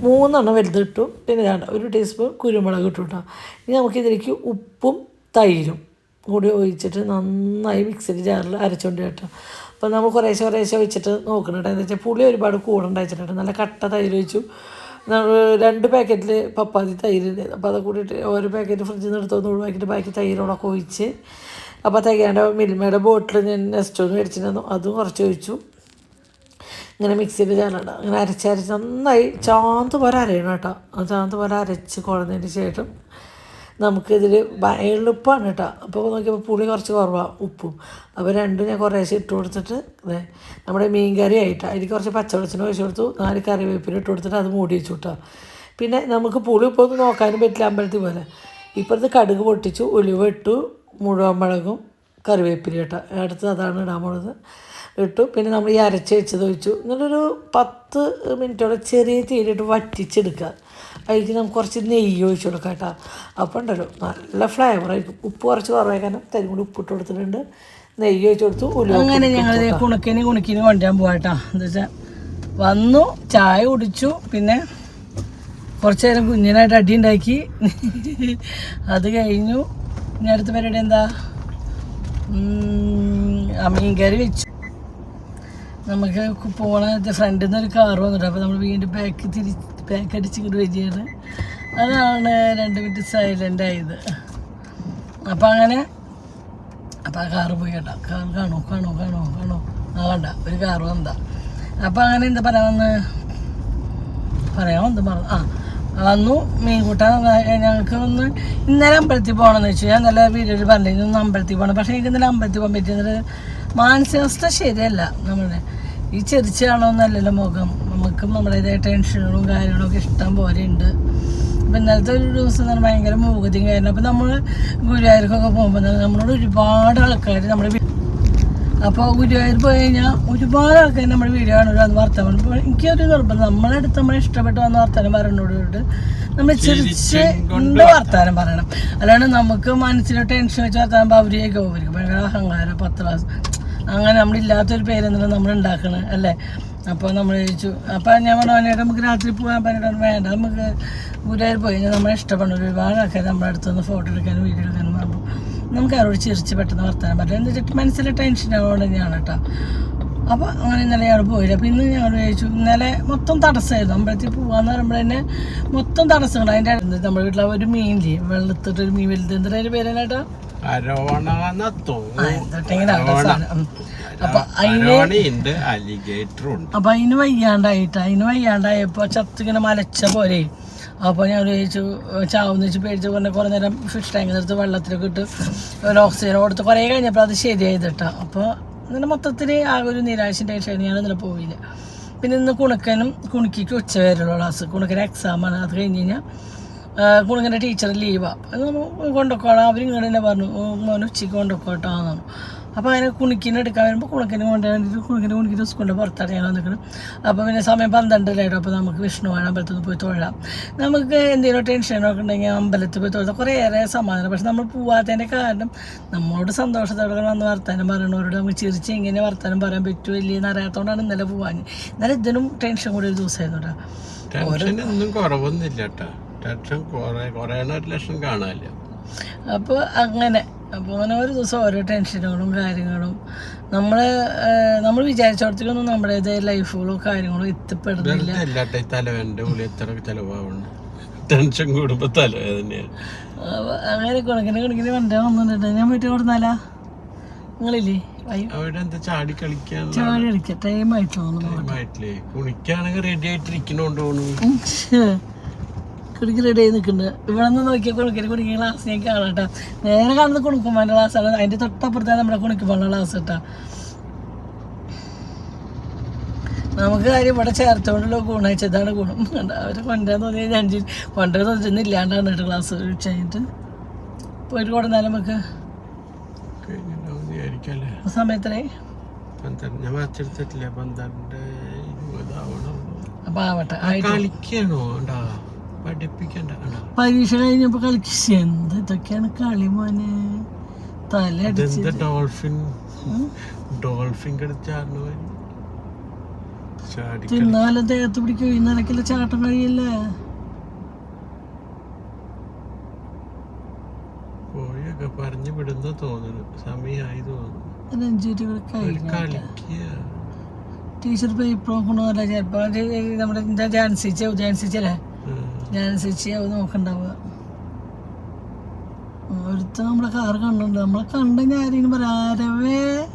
മൂന്നെണ്ണം വലുതിട്ടു. പിന്നെ വേണ്ട ഒരു ടീസ്പൂൺ കുരുമുളക് ഇട്ടു കേട്ടോ. ഇനി നമുക്കിതിലേക്ക് ഉപ്പും തൈരും കൂടി ഒഴിച്ചിട്ട് നന്നായി മിക്സിന്റെ ജാറിൽ അരച്ചുകൊണ്ട് കേട്ടോ. അപ്പോൾ നമ്മൾ കുറേശ്ശെ കുറേശ്ശെ ഒഴിച്ചിട്ട് നോക്കുന്നുണ്ട് എന്താ വെച്ചാൽ പുളി ഒരുപാട് കൂടെ ഉണ്ടായിച്ചിട്ടുണ്ട് നല്ല കട്ട തൈര് ഒഴിച്ചു. രണ്ട് പാക്കറ്റിൽ പപ്പാതി തൈര് അപ്പോൾ അത് കൂടിയിട്ട് ഓരോ പാക്കറ്റ് ഫ്രിഡ്ജിൽ നിന്ന് എടുത്തൊന്ന് ഒഴിവാക്കിയിട്ട് ബാക്കി തൈരോടൊക്കെ ഒഴിച്ച്. അപ്പോൾ തികയാണ്ട് മിൽമയുടെ ബോട്ടിൽ ഞാൻ നെസ്റ്റ് ഒന്ന് മേടിച്ചിട്ടുണ്ടായിരുന്നു. അതും കുറച്ച് ഒഴിച്ചു. ഇങ്ങനെ മിക്സിയിൽ ചാനണ്ട അങ്ങനെ അരച്ചരച്ച് നന്നായി ചാന്ത് പോലെ അരയണം കേട്ടോ. ചാന്ത് പോലെ അരച്ച് കുഴഞ്ഞതിന് ശേഷം നമുക്കിതിൽ എളുപ്പമാണ് കേട്ടോ. അപ്പോൾ നോക്കിയപ്പോൾ പുളി കുറച്ച് കുറവാണ് ഉപ്പും. അപ്പോൾ രണ്ടും ഞാൻ കുറേശ്ശെ ഇട്ട് കൊടുത്തിട്ട് നമ്മുടെ മീൻ കറി ആയിട്ട് അതിൽ കുറച്ച് പച്ചവെളിച്ചെണ്ണ ഒഴിച്ചു കൊടുത്തു നാല് കറിവേപ്പിന് ഇട്ട് കൊടുത്തിട്ട് അത് മൂടി വെച്ചു കേട്ടോ. പിന്നെ നമുക്ക് പുളി ഇപ്പോൾ ഒന്നും നോക്കാനും പറ്റില്ല അമ്പലത്തിൽ പോലെ. ഇപ്പോഴത്തെ കടുക് പൊട്ടിച്ചു ഒലിവ് ഇട്ടു മുഴുവൻ മുളകും കറിവേപ്പില കേട്ടോ. അടുത്ത് അതാണ് ഇടാൻ പോണത്. ഇട്ടു പിന്നെ നമ്മൾ ഈ അരച്ച് വെച്ചത് ഒഴിച്ചു. എന്നിട്ടൊരു പത്ത് മിനിറ്റോടെ ചെറിയ തീയിലിട്ട് വറ്റിച്ചെടുക്കുക. അതിലേക്ക് നമുക്ക് കുറച്ച് നെയ്യ് ഒഴിച്ച് കൊടുക്കാം കേട്ടോ. അപ്പോൾ ഉണ്ടല്ലോ നല്ല ഫ്ലേവറായിരിക്കും ഉപ്പ് കുറച്ച് കുറവായി കാരണം തരും കൂടി ഉപ്പിട്ട് കൊടുത്തിട്ടുണ്ട്. നെയ്യ് ഒഴിച്ച് കൊടുത്തു ഉലുവ അങ്ങനെ ഞങ്ങൾ കുണക്കിന് കുണക്കിന് കൊണ്ടുവരാൻ പോവാട്ടാ എന്താ വെച്ചാൽ വന്നു ചായ കുടിച്ചു പിന്നെ കുറച്ച് നേരം കുഞ്ഞിനായിട്ട് അടി ഉണ്ടാക്കി. അത് കഴിഞ്ഞു. ഇനി അടുത്ത പരിപാടി എന്താ? മീൻ കറി വെച്ചു. നമുക്ക് പോകണ പോണ ഫ്രണ്ടിൽ നിന്ന് ഒരു കാർ വന്നിട്ട് അപ്പോൾ നമ്മൾ വീണ്ടും ബാക്ക് തിരി ബാക്ക് അടിച്ച് വരികയാണ്. അതാണ് രണ്ട് മിനിറ്റ് സൈലന്റ് ആയത്. അപ്പം അങ്ങനെ അപ്പം ആ കാറ് പോയി കേട്ടോ കാർ കാണോ കാണോ കാണോ കാണോ. ആ കണ്ട ഒരു കാറ് വന്നതാ. അപ്പം അങ്ങനെ എന്താ പറയാമെന്ന് പറയാമോ എന്താ വന്ന് പറഞ്ഞു ആ വന്നു. മീൻ കൂട്ടാൻ ഞങ്ങൾക്ക് ഒന്ന് ഇന്നലെ അമ്പലത്തിൽ പോകണമെന്ന് വെച്ചു. ഞാൻ നല്ല വീഡിയോയിൽ പറഞ്ഞിരുന്നു ഒന്ന് അമ്പലത്തിൽ പോകണം. പക്ഷേ എനിക്ക് ഇന്നലെ അമ്പലത്തിൽ പോകാൻ പറ്റിയത് മാനസികാവസ്ഥ ശരിയല്ല. നമ്മുടെ ഈ ചെറിച്ചാണോ എന്നല്ലല്ലോ മുഖം. നമുക്കും നമ്മുടേതായ ടെൻഷനുകളും കാര്യങ്ങളും ഒക്കെ ഇഷ്ടം പോലെ ഉണ്ട്. അപ്പം ഇന്നലത്തെ ഒരു ദിവസം എന്ന് പറഞ്ഞാൽ ഭയങ്കര മൂകതയും കാര്യങ്ങളും. അപ്പം നമ്മൾ ഗുരുവായൂർക്കൊക്കെ പോകുമ്പോൾ നമ്മളോട് ഒരുപാട് ആൾക്കാർ നമ്മുടെ അപ്പോൾ ഗുരുവായൂർ പോയി കഴിഞ്ഞാൽ ഒരുപാട് ആൾക്കാർ നമ്മുടെ വീഡിയോ കാണുക അന്ന് വർത്തമാനം ഇപ്പോൾ എനിക്കൊരു നിർബന്ധം. നമ്മളെ അടുത്ത് നമ്മളെ ഇഷ്ടപ്പെട്ട് വന്ന വർത്തമാനം പറഞ്ഞോട് നമ്മൾ ചിരിച്ച് ഉണ്ട് വർത്തമാനം പറയണം. അല്ലാണ്ട് നമുക്ക് മനസ്സിലെ ടെൻഷൻ വെച്ച് വർത്തമാനം അവരെയൊക്കെ അവർക്ക് ഭയങ്കര അഹങ്കാരം പത്ത് ക്ലാസ് അങ്ങനെ നമ്മളില്ലാത്തൊരു പേരെന്തെങ്കിലും നമ്മൾ ഉണ്ടാക്കണേ അല്ലേ? അപ്പോൾ നമ്മൾ ചോദിച്ചു അപ്പോൾ ഞാൻ പറഞ്ഞു നമുക്ക് രാത്രി പോകാൻ പറഞ്ഞിട്ട് വേണ്ട. നമുക്ക് ഗുരുവായൂർ പോയി കഴിഞ്ഞാൽ നമ്മളെ ഇഷ്ടപ്പെടുന്ന ഒരുപാട് ആൾക്കാർ നമ്മുടെ അടുത്ത് നിന്ന് ഫോട്ടോ എടുക്കാനും വീഡിയോ എടുക്കാനും പറഞ്ഞു നമുക്ക് അവരോട് ചിരിച്ച് പെട്ടെന്ന് വർത്താനം പറ്റില്ല എന്താ വെച്ചിട്ട് മനസ്സിലെ ടെൻഷൻ ആവുകൊണ്ട് തന്നെയാണ് കേട്ടോ. അപ്പോൾ അങ്ങനെ ഇന്നലെ ഞങ്ങൾ പോയില്ല. അപ്പോൾ ഇന്ന് ഞങ്ങൾ ചോദിച്ചു ഇന്നലെ മൊത്തം തടസ്സമായിരുന്നു അമ്പലത്തിൽ പോകാമെന്ന് പറയുമ്പോൾ തന്നെ മൊത്തം തടസ്സങ്ങൾ അതിന്റെ അടുത്ത് നമ്മുടെ വീട്ടിലെ ഒരു മീനില്ലേ വെള്ളത്തിട്ട് ഒരു മീൻ വലുത്. എന്താ പേരാണ് പേര് കേട്ടോ അപ്പൊ അലിഗേറ്റർ ഉണ്ട് അപ്പൊ അതിന് വയ്യാണ്ടായിട്ട് അതിന് വയ്യാണ്ടായപ്പോ ചത്തിങ്ങനെ മലച്ച പോലെ. അപ്പോൾ ഞാൻ ചോദിച്ചു ചാവുന്ന വെച്ച് പേടിച്ച് പറഞ്ഞ കുറേ നേരം ഫിഷ് ടാങ്കിൽ എടുത്ത് വെള്ളത്തിലൊക്കെ ഇട്ട് ഒരു ഓക്സിജൻ കൊടുത്ത് കുറേ കഴിഞ്ഞപ്പോൾ അത് ശരിയായി കേട്ടോ അപ്പോൾ ഇങ്ങനെ മൊത്തത്തിൽ ആ ഒരു നിരാശ ടെൻഷൻ ഞാൻ ഇന്നലെ പോയില്ല. പിന്നെ ഇന്ന് കുണുക്കനും കുണുക്കിക്ക് ഉച്ച വരെയുള്ള ക്ലാസ് കുണക്കന് എക്സാമാണ് അത് കഴിഞ്ഞ് കഴിഞ്ഞാൽ കുണുക്കന്റെ ടീച്ചർ ലീവാണ് കൊണ്ടുപോക്കോളാം അവരിങ്ങനെ തന്നെ പറഞ്ഞു "ഓ, മോനെ ഉച്ചയ്ക്ക് കൊണ്ടുപോക്കോട്ടാന്ന് പറഞ്ഞു. അപ്പോൾ അങ്ങനെ കുണിക്കിനെ എടുക്കാൻ വരുമ്പോൾ കുണക്കിന് കൊണ്ടുപോകാൻ വേണ്ടിയിട്ട് കുണക്കിന് കുണിക്കിന് സ്കൂളിന്റെ പുറത്താണ് നിൽക്കണം. അപ്പോൾ പിന്നെ സമയം പന്ത്രണ്ടരയായിട്ടും അപ്പോൾ നമുക്ക് വിഷ്ണു വേണം അമ്പലത്തിൽ നിന്ന് പോയി തൊഴാം. നമുക്ക് എന്തെങ്കിലും ടെൻഷനൊക്കെ ഉണ്ടെങ്കിൽ അമ്പലത്തിൽ പോയി തൊഴുതാം കുറേയേറെ സമാധാനം. പക്ഷെ നമ്മൾ പോവാത്തതിന്റെ കാരണം നമ്മളോട് സന്തോഷത്തോടെ വന്ന് വർത്താനം പറയണവരോട് നമുക്ക് ചിരിച്ച് ഇങ്ങനെ വർത്താനം പറയാൻ പറ്റുമോ ഇല്ലേ എന്ന് അറിയാത്തതുകൊണ്ടാണ് ഇന്നലെ പോവാൻ എന്നാലും ഇതിനും ടെൻഷൻ കൂടി ഒരു ദിവസമായിരുന്നു കേട്ടോ ടെൻഷൻ ഒന്നും കുറവൊന്നുമില്ല കേട്ടോ ടെൻഷൻ കുറേ കുറേ ഒരു ലക്ഷം കാണാനില്ല. അപ്പോൾ അങ്ങനെ അപ്പോൾ അങ്ങനെ ഒരു ദിവസം ഓരോ ടെൻഷനുകളും കാര്യങ്ങളും നമ്മൾ നമ്മൾ വിചാരിച്ചോടത്തേക്കൊന്നും നമ്മുടേത് ലൈഫുകളും കാര്യങ്ങളും എത്തിപ്പെടുന്നില്ല. ടെൻഷൻ കൂടുമ്പോൾ തലവേദനയാണ് അപ്പൊ അങ്ങനെ കണക്കിന് കണക്കിന് വണ്ടി വന്നിട്ടുണ്ട്. ഞാൻ വീട്ടിൽ കൊടുത്താലാ നിങ്ങളില്ലേ? വൈ- അവിടെ എന്താ ചാടി കളിക്കാൻ ചാടി ടൈം ആയിട്ടില്ലേ കുണിക്കാണെങ്കിൽ റെഡി ആയിട്ടിരിക്കണോണ്ട് തോന്നുന്നു കുടുക്കി റെഡി ആയി നിൽക്കുന്നുണ്ട്. ഇവിടെ നിന്ന് നോക്കിയപ്പോൾ കുണക്കിന് കുടുങ്ങിയ ക്ലാസ് ഞാൻ കാണാം കേട്ടോ നേരെ കാണുന്നത് ക്ലാസ് ക്ലാസ്സാണ് അതിന്റെ തൊട്ടപ്പുറത്താണ് നമ്മുടെ കുണിക്കുമ്പോഴുള്ള ക്ലാസ് കേട്ടോ. നമുക്ക് കാര്യം ഇവിടെ ചേർത്തോണ്ടല്ലോ ഗുണം വെച്ചതാണ് ഗുണം. അവർ കൊണ്ടുവരാൻ തോന്നിയത് അഞ്ച് കൊണ്ടുവരാൻ തോന്നിയൊന്നും ഇല്ലാണ്ടാണ് കേട്ടോ ക്ലാസ് ഉച്ച കഴിഞ്ഞിട്ട്. പോയിട്ട് കൊടുന്നാലും നമുക്ക് സമയത്തിനെ ഞാൻ വാച്ചെടുത്തിട്ടില്ല പന്ത്രണ്ട് ഇരുപതാവണം? അപ്പം ആവട്ടെ കളിക്കണോ? ഉണ്ടാ. പഠിപ്പിക്കണ്ട കണ്ടോ പരീക്ഷ കഴിഞ്ഞപ്പോ കളിച്ച്. എന്ത് ഇതൊക്കെയാണ് കളി മോനെ? തല ഡോൾഫിൻ? ഡോൾഫിൻ തിന്നാലും ദേഹത്ത് പിടിക്കും. ഈ നിലക്കില്ല ചാട്ടം കഴിയല്ലേ. കോഴിയൊക്കെ പറഞ്ഞു വിടുന്ന തോന്നുന്നു. സമയമായി തോന്നുന്നു ടീച്ചർ ഇപ്പൊ ഇപ്പൊ നമ്മുടെ ജാൻസിച്ച ജാൻസിച്ചല്ലേ അത് നോക്കണ്ടാവുക. ഒരുത്ത നമ്മളെ കാറ് കണ്ടുണ്ട് നമ്മളെ കണ്ട ഞാനും പറയാം ആരവേ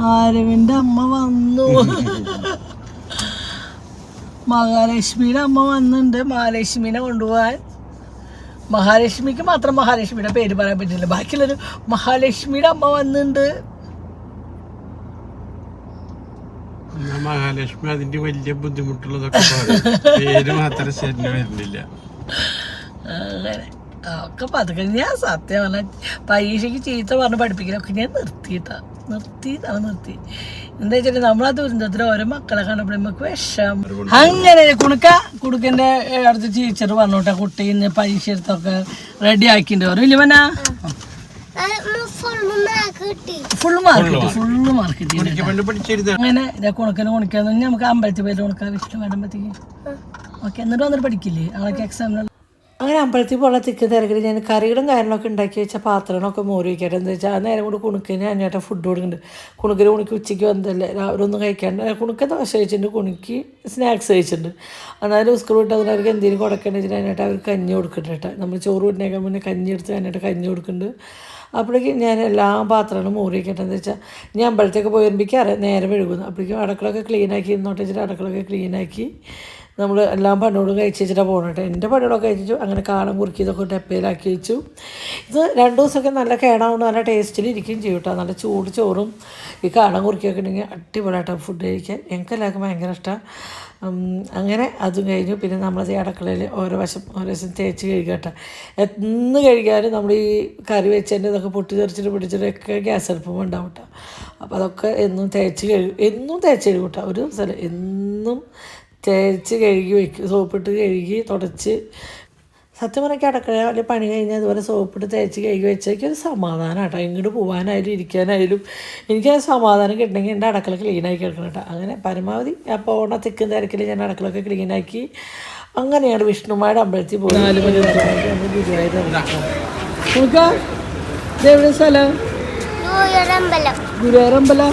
ആരവിന്റെ അമ്മ വന്നു. മഹാലക്ഷ്മിയുടെ അമ്മ വന്നിട്ടുണ്ട്. മഹാലക്ഷ്മിനെ കൊണ്ടുപോകാൻ. മഹാലക്ഷ്മിക്ക് മാത്രം മഹാലക്ഷ്മിയുടെ പേര് പറയാൻ പറ്റില്ല. ബാക്കിയുള്ളൊരു മഹാലക്ഷ്മിയുടെ അമ്മ വന്നിട്ടുണ്ട്. മഹാലക്ഷ്മി അതിന്റെ വലിയ ബുദ്ധിമുട്ടുള്ളതൊക്കെ പറയും. പേര് മാത്രം ശരി വരുന്നില്ല. അങ്ങനെ. ഒക്കെ പതുക്കെ ഞാൻ സത്യം പറഞ്ഞാൽ പരീക്ഷയ്ക്ക് ചീത്ത പറഞ്ഞ് പഠിപ്പിക്കലൊക്കെ ഞാൻ നിർത്തിയിട്ടാ. നിർത്തി നിർത്തി. എന്താ വെച്ചാൽ നമ്മളാ ദുരന്തത്തിൽ ഓരോ മക്കളെ കണ്ടപ്പോൾ നമുക്ക് വിഷം അങ്ങനെ കുണുക്ക കുടുക്കന്റെ അടുത്ത് ടീച്ചർ പറഞ്ഞോട്ടെ കുട്ടി ഇന്ന് പരീക്ഷ എടുത്തൊക്കെ റെഡി ആക്കിണ്ട് പറയും ഇല്ലവനാ ഫുള്ള് ഫുള്ള് മാർക്ക് കിട്ടി ഫുള്ള് മാർക്ക് കിട്ടി എനിക്ക് പണ്ട് അങ്ങനെ ഇതാ കുണക്കന് കുണിക്കാന്ന് നമുക്ക് അമ്പലത്തിൽ പോയിട്ട് കുണക്കാൻ ഇഷ്ടം വേണ്ടുമ്പോഴത്തേക്ക് ഓക്കെ എന്നിട്ട് വന്നിട്ട് പഠിക്കില്ലേ? അവളൊക്കെ എക്സാമിന് അങ്ങനെ അമ്പലത്തിൽ പോലുള്ള തിക്ക് തിരക്കിൽ ഞാൻ കറികളും കാര്യങ്ങളൊക്കെ ഉണ്ടാക്കി വെച്ച പാത്രങ്ങളൊക്കെ മോറി വയ്ക്കാറ് എന്താ വെച്ചാൽ ആ നേരം കൊണ്ട് കുണുക്കിന് അന്നേട്ട ഫുഡ് കൊടുക്കുന്നുണ്ട്. കുണുക്കിന് കുണിക്ക് ഉച്ചയ്ക്ക് വന്നതല്ലേ? രാവിലെ ഒന്നും കഴിക്കാണ്ട് കുണുക്ക ദോശ കഴിച്ചിട്ടുണ്ട് കുണിക്ക് സ്നാക്സ് കഴിച്ചിട്ടുണ്ട്. എന്നാലും സ്കൂൾ വിട്ട് അതിന് അവർക്ക് എന്തെങ്കിലും കൊടുക്കേണ്ടത് വെച്ചിട്ട് അതിനായിട്ട് അവർ കഞ്ഞി കൊടുക്കുന്നുണ്ട് കേട്ടോ. നമ്മൾ ചോറ് വിട്ടിനേക്കാൻ മുന്നേ കഞ്ഞി എടുത്ത് അതിനായിട്ട് കഞ്ഞി കൊടുക്കുന്നുണ്ട്. അപ്പോഴേക്കും ഞാൻ എല്ലാ പാത്രങ്ങളും മൂറിയിക്കട്ടെ എന്ന് വെച്ചാൽ ഞാൻ അമ്പലത്തേക്ക് പോയി വരുമ്പോഴേക്കും അറിയാം നേരെ മെഴുകുന്നു അപ്പോഴേക്കും അടക്കളൊക്കെ ക്ലീനാക്കി ഇന്നോട്ട് വെച്ചിട്ട് അടക്കളൊക്കെ ക്ലീനാക്കി നമ്മൾ എല്ലാം പണിയോടും കഴിച്ച് വെച്ചിട്ടാണ് പോകുന്നത് എന്റെ പണിയോടൊക്കെ കഴിച്ചു അങ്ങനെ കാളം കുറുക്കി ഇതൊക്കെ ഡപ്പയിലാക്കി വെച്ചു. ഇത് രണ്ട് ദിവസമൊക്കെ നല്ല കേടാവുന്ന നല്ല ടേസ്റ്റിൽ ഇരിക്കുകയും ചെയ്യും കേട്ടോ നല്ല ചൂട് ചോറും ഈ കാളം കുറുക്കിയൊക്കെ ഉണ്ടെങ്കിൽ അടിപൊളിയായിട്ടാണ് ഫുഡ് കഴിക്കാൻ. ഞങ്ങൾക്ക് എല്ലാവർക്കും ഭയങ്കര ഇഷ്ടമാണ് അങ്ങനെ അതും കഴിഞ്ഞു. പിന്നെ നമ്മൾ ഈ അടുക്കളയിൽ ഓരോ വശം ഓരോ വശം തേച്ച് കഴുകട്ടെ. എന്ന് കഴുകിയാലും നമ്മൾ ഈ കറി വെച്ചതിന്റെ ഇതൊക്കെ പൊട്ടി തെറിച്ചിട്ട് പിടിച്ചിട്ടൊക്കെ ഗ്യാസ് അടുപ്പം ഉണ്ടാവും കേട്ടോ അപ്പോൾ അതൊക്കെ എന്നും തേച്ച് കഴുകും എന്നും തേച്ച് കഴുകും കേട്ടോ ഒരു സ്ഥലം എന്നും തേച്ച് കഴുകി വയ്ക്കും സോപ്പിട്ട് കഴുകി തുടച്ച് സത്യം പറഞ്ഞാൽ അടക്കളയിൽ പണി കഴിഞ്ഞാൽ അതുപോലെ സോപ്പിട്ട് തേച്ച് കഴുകി വെച്ചേക്ക് ഒരു സമാധാനം കേട്ടോ ഇങ്ങോട്ട് പോകാനായാലും ഇരിക്കാനായാലും എനിക്ക് ആ സമാധാനം കിട്ടണമെങ്കിൽ എന്റെ അടക്കള ക്ലീനാക്കി കിടക്കണം കേട്ടോ അങ്ങനെ പരമാവധി ആ പോണ തിക്കും തിരക്കിൽ ഞാൻ അടക്കളൊക്കെ ക്ലീനാക്കി അങ്ങനെയാണ് വിഷ്ണുമായുടെ അമ്പലത്തിൽ പോയി. നാല് മണി ഗുരുവായൂർ ഇതെവിടെ സ്ഥലം? ഗുരുവായൂരമ്പലം.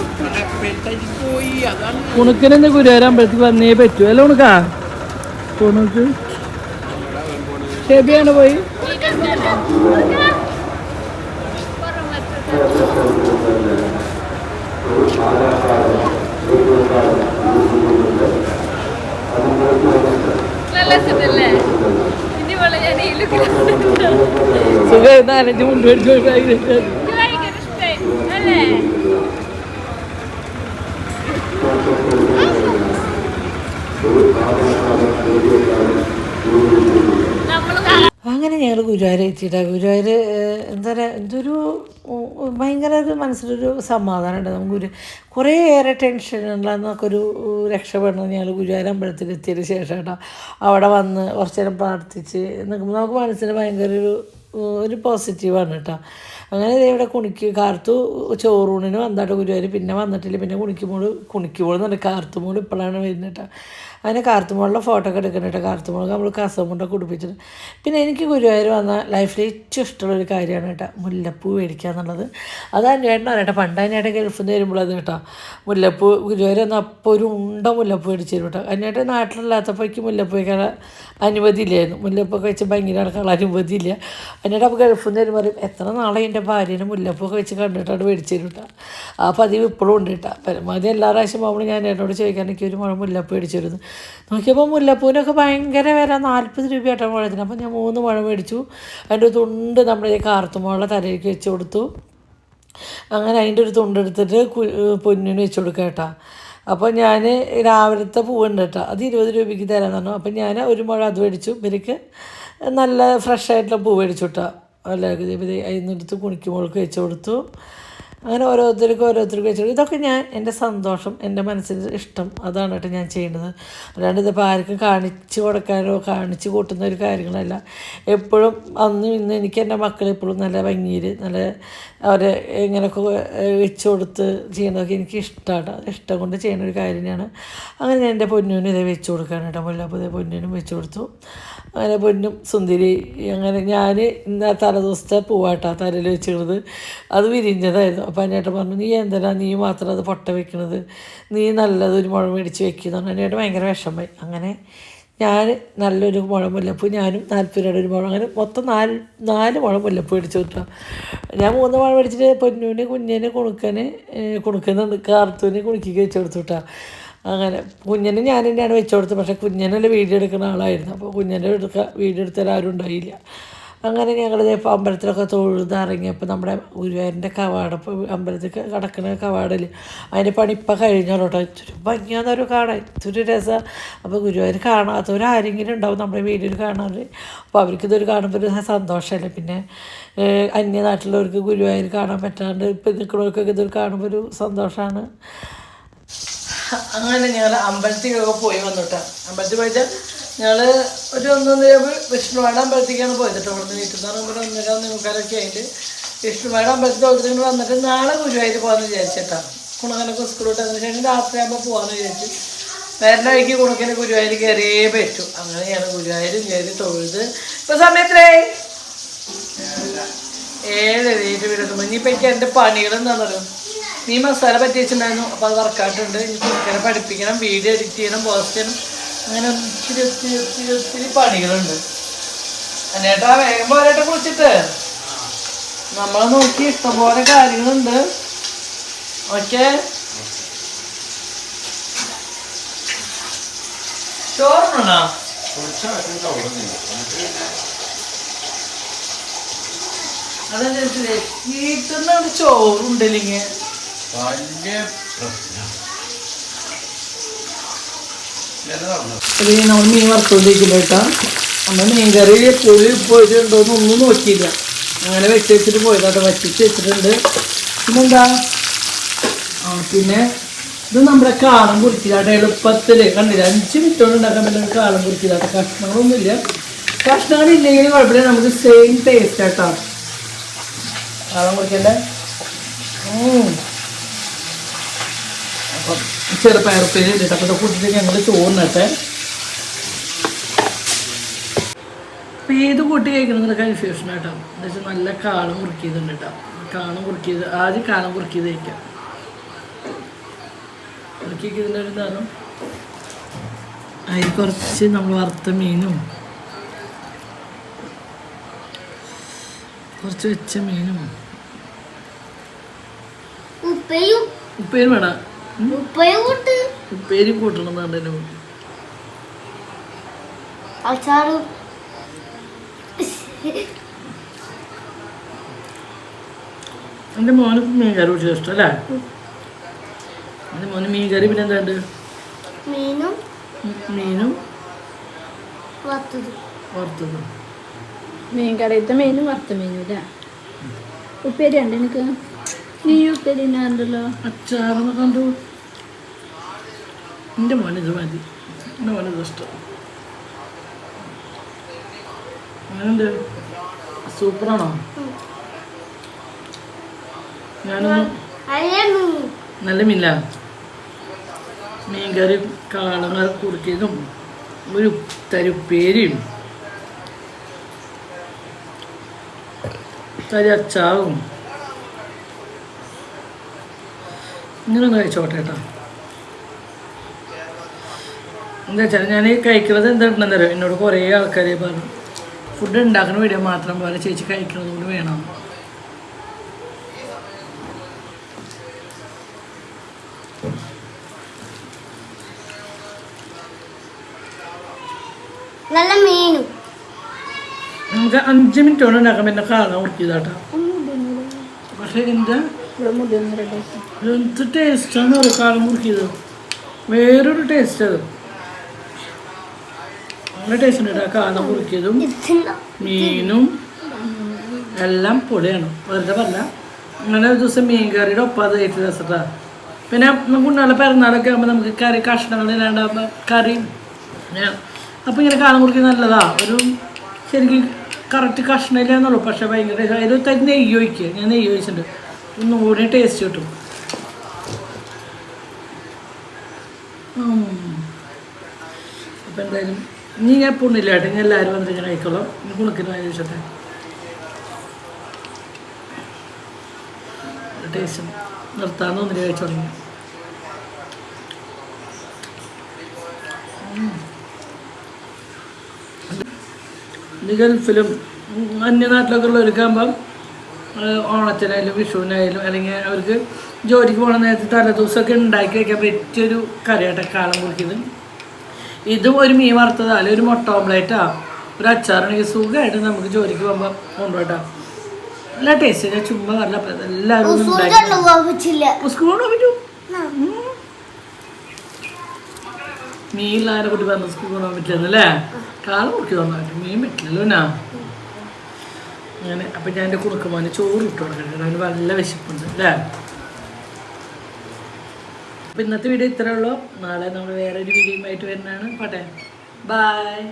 കുണുക്കനെന്ന് ഗുരുവായൂരമ്പലത്തിൽ വന്നേ പറ്റൂ. അല്ല ഉണക്കാ? കുണുക്ക് ഷെബിയാണ് പോയി. സുഖം നാലഞ്ച് മുണ്ട് മേടിച്ചു അങ്ങനെ ഞങ്ങൾ ഗുരുവായൂർ എത്തിയിട്ട്. ഗുരുവായൂർ എന്താ പറയുക എന്തൊരു ഭയങ്കര ഒരു മനസ്സിലൊരു സമാധാനമുണ്ട്. നമുക്ക് ഗുരു കുറേയേറെ ടെൻഷനുള്ളതെന്നൊക്കെ ഒരു രക്ഷപ്പെടണം. ഞങ്ങൾ ഗുരുവായൂർ അമ്പലത്തിൽ എത്തിയതിന് ശേഷം കേട്ടോ അവിടെ വന്ന് കുറച്ച് നേരം പ്രാർത്ഥിച്ച് നിൽക്കുമ്പോൾ നമുക്ക് മനസ്സിന് ഭയങ്കര ഒരു ഒരു പോസിറ്റീവാണ് കേട്ടോ. അങ്ങനെ ഇവിടെ കുണിക്ക് കാർത്തു ചോറൂണിന് വന്നാട്ട് ഗുരുവായൂർ പിന്നെ വന്നിട്ടില്ല. പിന്നെ കുണിക്കുമ്പോൾ കുണിക്കുമ്പോൾ എന്ന് പറഞ്ഞാൽ കാർത്തുമോൾ ഇപ്പോഴാണ് വരുന്നത് കേട്ടോ. അങ്ങനെ കാർത്തുമോളുടെ ഫോട്ടോ ഒക്കെ എടുക്കുന്നുണ്ട് കേട്ടോ. കാർത്തുമോൾ നമ്മൾ കസമുണ്ട കുടിപ്പിച്ചിട്ട്. പിന്നെ എനിക്ക് ഗുരുവായൂർ വന്ന ലൈഫിൽ ഏറ്റവും ഇഷ്ടമുള്ളൊരു കാര്യമാണ് കേട്ടോ മുല്ലപ്പൂ മേടിക്കുക എന്നുള്ളത് അത് അന്വേഷണം കേട്ടോ. പണ്ട് അന്വേട്ടൻ ഗൾഫിൽ നിന്ന് വരുമ്പോൾ അത് കേട്ടോ. മുല്ലപ്പൂ ഗുരുവായൂർ വന്ന അപ്പോൾ ഒരു ഉണ്ട മുല്ലപ്പൂ മേടിച്ചു തരും കേട്ടോ. അന്വേട്ടൻ നാട്ടിലില്ലാത്തപ്പോഴേക്ക് മുല്ലപ്പൂ വയ്ക്കാൻ അനുമതി ഇല്ലായിരുന്നു. മുല്ലപ്പൊക്കെ വെച്ച് ഭംഗി നടക്കാനുള്ള അനുമതി ഇല്ല. എന്നിട്ട് അപ്പോൾ ഗൾഫിൽ നിന്ന് വരുമ്പോൾ പറയും എത്ര നാളെ എന്റെ ഭാര്യനെ മുല്ലപ്പൊക്കെ വെച്ച് കണ്ടിട്ടാണ് മേടിച്ചു തരും കേട്ടോ. ആ പതിവ് ഇപ്പോഴും ഉണ്ട് കേട്ടോ. പരമാവധി എല്ലാ പ്രാവശ്യം പോകുമ്പോൾ ഞാൻ എന്നോട് ചോദിക്കാൻ എനിക്ക് ഒരു മുഴ മുല്ലപ്പൂ മേടിച്ചു തരുന്നു നോക്കിയപ്പോൾ മുല്ലപ്പൂവിനൊക്കെ ഭയങ്കര വില നാൽപ്പത് രൂപ കേട്ടോ മുഴത്തിന്. അപ്പോൾ ഞാൻ മൂന്ന് മുഴ മേടിച്ചു. അതിന്റെ തുണ്ട് നമ്മുടെ ഈ കാർത്തുമുള്ള തലയിലേക്ക് വെച്ച് കൊടുത്തു. അങ്ങനെ അതിന്റെ ഒരു തുണ്ടെടുത്തിട്ട് പൊന്നിന് വെച്ച് കൊടുക്കുക കേട്ടോ. അപ്പോൾ ഞാൻ രാവിലത്തെ പൂവുണ്ട് കേട്ടോ. അത് ഇരുപത് രൂപയ്ക്ക് തരാൻ തന്നു അപ്പം ഞാൻ ഒരു മുഴ അത് മേടിച്ചു. ഇവർക്ക് നല്ല ഫ്രഷ് ആയിട്ടുള്ള പൂ മേടിച്ചു കേട്ടോ. അല്ല അതിനെടുത്ത് കുണിക്കുമ്പോൾക്ക് വെച്ച് കൊടുത്തു. അങ്ങനെ ഓരോരുത്തർക്കും ഓരോരുത്തർക്കും വെച്ചു കൊടുത്തു. ഇതൊക്കെ ഞാൻ എന്റെ സന്തോഷം എന്റെ മനസ്സിൽ ഇഷ്ടം. അതാണ് കേട്ടോ ഞാൻ ചെയ്യുന്നത്. അല്ലാണ്ട് ഇതിപ്പോൾ ആർക്കും കാണിച്ചു കൊടുക്കാനോ കാണിച്ചു കൂട്ടുന്ന ഒരു കാര്യങ്ങളല്ല. എപ്പോഴും അന്നും ഇന്ന് എനിക്ക് എന്റെ മക്കൾ എപ്പോഴും നല്ല ഭംഗിയിൽ നല്ല അവരെ ഇങ്ങനെയൊക്കെ വെച്ച് കൊടുത്ത് ചെയ്യുന്നതൊക്കെ എനിക്ക് ഇഷ്ടമാണ് ഇഷ്ടം കൊണ്ട് ചെയ്യുന്ന ഒരു കാര്യം തന്നെയാണ്. അങ്ങനെ ഞാൻ എന്റെ പൊന്നുവിനും ഇതേ വെച്ച് കൊടുക്കാനായിട്ട് മുല്ലപ്പൂ ഇതേ പൊന്നിനും വെച്ച് കൊടുത്തു. അങ്ങനെ പെണ്ണും സുന്ദരി അങ്ങനെ ഞാൻ ഇന്ന് തലേദിവസത്തെ പൂവാട്ടാ തലയിൽ വെച്ചിരുന്നത്. അത് വിരിഞ്ഞതായിരുന്നു. അപ്പം അന്നേട്ടൻ പറഞ്ഞു നീ എന്തിനാ നീ മാത്രം അത് പൊട്ട വെക്കണത്? നീ നല്ലത് ഒരു മുഴ മേടിച്ച് വെക്കുന്നു അന്നേട്ട് ഭയങ്കര വിഷമമായി. അങ്ങനെ ഞാൻ നല്ലൊരു മുഴം മുല്ലപ്പൂ ഞാനും നാൽപ്പത് രൂപയുടെ ഒരു മുഴം അങ്ങനെ മൊത്തം നാല് നാല് മുഴം മുല്ലപ്പൂ മേടിച്ചു കിട്ടാം ഞാൻ മൂന്ന് മുഴം മേടിച്ചിട്ട് പൊന്നൂന് കുഞ്ഞിന് കുണുക്കന് കുണുക്കുന്നുണ്ട് കാർത്തൂന് കുണുക്കിക്ക് വെച്ച് കൊടുത്തു കേട്ടോ അങ്ങനെ. കുഞ്ഞിനെ ഞാൻ തന്നെയാണ് വെച്ചു കൊടുത്തത്. പക്ഷേ കുഞ്ഞിനല്ല വീഡിയോ എടുക്കുന്ന ആളായിരുന്നു. അപ്പോൾ കുഞ്ഞിന്റെ എടുക്കുക വീഡിയോ എടുത്താൽ ആരും ഉണ്ടായില്ല. അങ്ങനെ ഞങ്ങൾ ഇപ്പോൾ അമ്പലത്തിലൊക്കെ തൊഴുതിറങ്ങിയപ്പോൾ നമ്മുടെ ഗുരുവായൂരിന്റെ കവാടം ഇപ്പോൾ അമ്പലത്തിൽ കിടക്കുന്ന കവാടിൽ അതിന്റെ പണി ഇപ്പം കഴിഞ്ഞോട്ടോ ഇത്തിരി ഭംഗിയാന്നൊരു കാണാൻ ഇത്തിരി രസം. അപ്പോൾ ഗുരുവായൂർ കാണാത്തവരാരെങ്കിലും ഉണ്ടാവും നമ്മുടെ വീഡിയോയിൽ കാണാൻ. അപ്പോൾ അവർക്കിതൊരു കാണുമ്പോൾ ഒരു സന്തോഷമല്ലേ. പിന്നെ അന്യനാട്ടിലുള്ളവർക്ക് ഗുരുവായൂർ കാണാൻ പറ്റാണ്ട് ഇപ്പം നിൽക്കുന്നവർക്കൊക്കെ ഇതൊരു കാണുമ്പോൾ ഒരു സന്തോഷമാണ്. അങ്ങനെ ഞങ്ങൾ അമ്പലത്തിലൊക്കെ പോയി വന്നിട്ടാ. അമ്പലത്തിൽ പോയിട്ട് ഞങ്ങൾ ഒരു ഒന്നൊന്നര വിഷ്ണുവാട അമ്പലത്തേക്കാണ് പോയത് കേട്ടോ ഇവിടുന്ന് വീട്ടിൽ നിന്ന് പറയുമ്പോൾ ഒന്നര ഒന്നേമുക്കാലൊക്കെ ആയിട്ട് വിഷ്ണുവാട അമ്പലത്തിൽ തൊഴുതിട്ട് വന്നിട്ട് നാളെ ഗുരുവായൂർ പോകാമെന്ന് വിചാരിച്ചിട്ടാ. കുണക്കനൊക്കെ സ്കൂൾ അതിന് ശേഷം രാത്രിയാകുമ്പോൾ പോകാമെന്ന് വിചാരിച്ചു വരുന്ന വഴിക്ക് കുണക്കിന് ഗുരുവായൂർ കയറിയേ പറ്റൂ. അങ്ങനെയാണ് ഗുരുവായൂരും കയറി തൊഴുത്. ഇപ്പം സമയത്തിലേ ഏഴ് വീട്ടിൽ വീടെത്തുമ്പോൾ ഇനിയിപ്പോൾ എനിക്ക് എന്റെ പണികളെന്താണെന്നറിയും നീ മസാല പറ്റി വെച്ചിട്ടുണ്ടായിരുന്നു അപ്പോൾ അത് വർക്കായിട്ടുണ്ട് ഇനി കുട്ടികളെ പഠിപ്പിക്കണം വീഡിയോ എഡിറ്റ് ചെയ്യണം പോസ്റ്റ് ചെയ്യണം. അങ്ങനെ ഒത്തിരി ഒത്തിരി ഒത്തിരി ഒത്തിരി പണികളുണ്ട്. അന്നേട്ടാ വേഗം പോരാട്ടെ കുളിച്ചിട്ട്. നമ്മളെ നോക്കി ഇഷ്ടംപോലെ കാര്യങ്ങളുണ്ട്. ഓക്കെ? ചോറുണ്ടോ അതനുസരിച്ച് വീട്ടിൽ നിന്ന് ചോറുണ്ടല്ലെങ്കിൽ വലിയ പ്രശ്നം. ഇത് നമ്മൾ മീൻ വറുത്തോണ്ടിരിക്കില്ല കേട്ടോ. നമ്മൾ മീൻകറി പുളി പോയിട്ടുണ്ടോന്ന് ഒന്നും നോക്കിയില്ല. അങ്ങനെ വെച്ച് വെച്ചിട്ട് പോയതാട്ടോ. വറ്റിച്ച് വെച്ചിട്ടുണ്ട്. പിന്നെന്താ? ആ പിന്നെ ഇത് നമ്മുടെ കാളം കുറിച്ചില്ലാട്ടെ എളുപ്പത്തിൽ കണ്ടില്ല? അഞ്ച് മിനിറ്റ് കൊണ്ട് ഉണ്ടാക്കാൻ പറ്റുന്ന കാളം കുറിച്ചില്ലാട്ടെ കഷ്ണങ്ങളൊന്നുമില്ല. കഷ്ണങ്ങൾ കുഴപ്പമില്ല. നമുക്ക് സെയിം ടേസ്റ്റ് ആട്ടോ. കാളം കുറിക്കണ്ടേ? അപ്പം ചെറുപ്പയറുപ്പേരി ഇട്ടിട്ട് അപ്പോൾ കൂട്ടിട്ട് ഞങ്ങൾ ചോറിനട്ടെ അപ്പം ഏത് കൂട്ടി കഴിക്കണമെന്നുള്ള കൺഫ്യൂഷൻ കേട്ടോ എന്ന് വെച്ചാൽ നല്ല കാളം കുറുക്കിയതുണ്ട് കേട്ടോ. കാളം കുറുക്കിയത് ആദ്യം കാളം കുറുക്കിയത് കഴിക്കാം. കുറുക്കിയൊക്കെ ഇതിന്റെ ഒരു ഇതാണ്. അതിൽ കുറച്ച് നമ്മൾ വറുത്ത മീനും കുറച്ച് വെച്ച മീനും ഉപ്പേരും ഉപ്പേരി വേണം. ഉപ്പേരി കൂട്ടണം എന്നാണ് എന്റെ അച്ചാറും എന്റെ മോന് മീൻ കറി പിടിച്ചത് ഇഷ്ടം അല്ലേ? എന്റെ മോന് മീൻ കറി പിന്നെ എന്താണ്ട്? മീനും. മീനും. വറുത്തതും. മീൻ മീനും വറുത്ത മീനും അല്ലേ? ഉപ്പേരി ഉണ്ട് എനിക്ക് നീ ഉപ്പേരി ഉണ്ടല്ലോ അച്ചാറെന്ന് കണ്ടു. എന്റെ മോനിത് മതി എന്റെ മോനിത് ഇഷ്ടം അങ്ങനെയുണ്ട് സൂപ്പറാണോ ഞാനൊന്ന് നല്ല മീനില്ല മീൻകറി കാളങ്ങൾ കുറുക്കിയതും ഒരു തരുപ്പേരിയും തരി അച്ചാവും ഇങ്ങനെ കഴിച്ചോട്ടെ കേട്ടോ എന്താ വെച്ചാൽ ഞാൻ കഴിക്കുന്നത് എന്താണെന്ന് അറിയാം എന്നോട് കുറേ ആൾക്കാർ പറഞ്ഞു ഫുഡ് ഉണ്ടാക്കുന്ന വീഡിയോ മാത്രം പോലെ ചേച്ചി കഴിക്കുന്നത് കൊണ്ട് വേണം. നല്ല മീനും. നമുക്ക് അഞ്ച് മിനിറ്റ് കൊണ്ട് ഉണ്ടാക്കാൻ പിന്നെ കാണാൻ ഉറുക്കിയതാട്ടോ പക്ഷേ എന്താ? എന്ത് ടേസ്റ്റാന്ന് പറയും കാളം മുറുക്കിയത് വേറൊരു ടേസ്റ്റ് അത്. നല്ല ടേസ്റ്റ് ഉണ്ട് കാളം മീനും എല്ലാം പൊളിയാണ്. വെറുതെ പറഞ്ഞ. അങ്ങനെ ഒരു ദിവസം മീൻ കറിയുടെ ഒപ്പം അത് ഏറ്റവും രസട്ടാ. പിന്നെ കുണ്ണാളെ പിറന്നാളൊക്കെ ആകുമ്പോൾ നമുക്ക് കറി കഷ്ണങ്ങൾ ഇല്ലാണ്ടാകുമ്പോൾ കറി. അപ്പോൾ ഇങ്ങനെ കാണാൻ കുറിക്ക് നല്ലതാ. ഒരു ശരിക്കും കറക്റ്റ് കഷ്ണമില്ല എന്നുള്ളൂ പക്ഷേ ഭയങ്കര. അതിൽ തരി നെയ്യ് ഒഴിക്കുക ഞാൻ നെയ്യ് ഒഴിച്ചിട്ടുണ്ട്. ഒന്നുകൂടി ടേസ്റ്റ് കിട്ടും. അപ്പം എന്തായാലും കേട്ടോ ഇനി എല്ലാവരും വന്നിട്ട് ഇങ്ങനെ കഴിക്കോളാം ഇനി കുണക്കിന് വായി വെച്ചോട്ടെ ടേസ്റ്റ് നിർത്താൻ തോന്നില്ല കഴിച്ചു തുടങ്ങി. ഗൾഫിലും അന്യനാട്ടിലൊക്കെ ഉള്ളവർക്കാകുമ്പം ഓണത്തിനായാലും വിഷുവിനായാലും അല്ലെങ്കിൽ അവർക്ക് ജോലിക്ക് പോകണ നേരത്തെ തലേ ദിവസമൊക്കെ ഉണ്ടാക്കി വയ്ക്കാൻ പറ്റിയൊരു കറിയായിട്ട് കാളം കുറിക്കുന്നത് ഇതും ഒരു മീൻ വറുത്തതാ അല്ലെങ്കിൽ ഒരു മുട്ട ഓംലേറ്റാ ഒരു അച്ചാറാണെങ്കിൽ സുഖമായിട്ട് നമുക്ക് ജോലിക്ക് പോകുമ്പോൾ കൊണ്ടുപോയിട്ടാ നല്ല ടേസ്റ്റ് ഞാൻ ചുമ്മാ നല്ല എല്ലാവരും മീൻ ഇല്ലാതെ പോകാൻ കുട്ടി പറഞ്ഞു സ്കൂൾ കൊണ്ടുപോകാൻ പറ്റില്ലെന്നല്ലേ കാളം കുട്ടി. പറ്റും മീൻ പറ്റില്ലല്ലോ എന്നാ അങ്ങനെ അപ്പം ഞാൻ എന്റെ കുറുക്കുമാന് ചോറ് ഇട്ട് കൊടുക്കട്ടെ. അവന് നല്ല വിശപ്പുണ്ട് അല്ലേ? അപ്പം ഇന്നത്തെ വീഡിയോ ഇത്രയേ ഉള്ളൂ. നാളെ നമ്മൾ വേറൊരു വീഡിയോയുമായിട്ട് വരുന്നതാണ്. പോട്ടെ. ബായ്